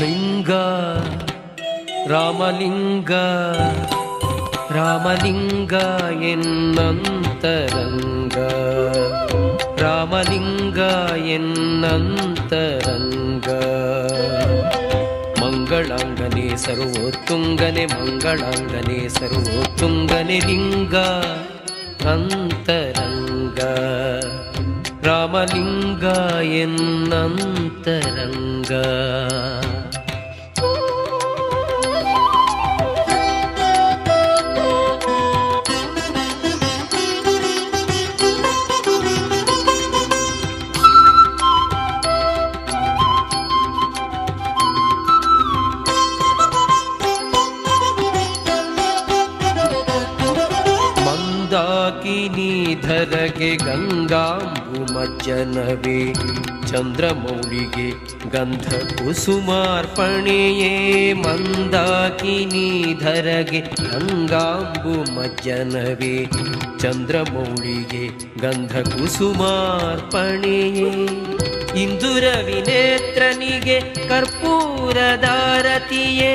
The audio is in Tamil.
லிங்க ராமலிங்க ராமலிங்க என்னந்தரங்க ராமலிங்க என்னந்தரங்க மங்களாங்கனே சர்வோத்துங்கனே மங்களாங்கனே சர்வோத்துங்கனே லிங்க ಅಂತರಂಗ ರಾಮಲಿಂಗ ಎನ್ನಂತರಂಗ ಗಂಗಾಂಬು ಗಂಗಾಂಬುಮಜ್ಜನವೇ ಚಂದ್ರಮೌಳಿಗೆ ಗಂಧ ಕುಸುಮಾರ್ಪಣೆಯೇ ಗಂಗಾಂಬು ಗಂಗಾಂಬುಮಜ್ಜನವೇ ಚಂದ್ರಮೌಳಿಗೆ ಗಂಧ ಕುಸುಮಾರ್ಪಣೆಯೇ ಇಂದುರವಿನೇತ್ರನಿಗೆ ಕರ್ಪೂರದಾರತಿಯೇ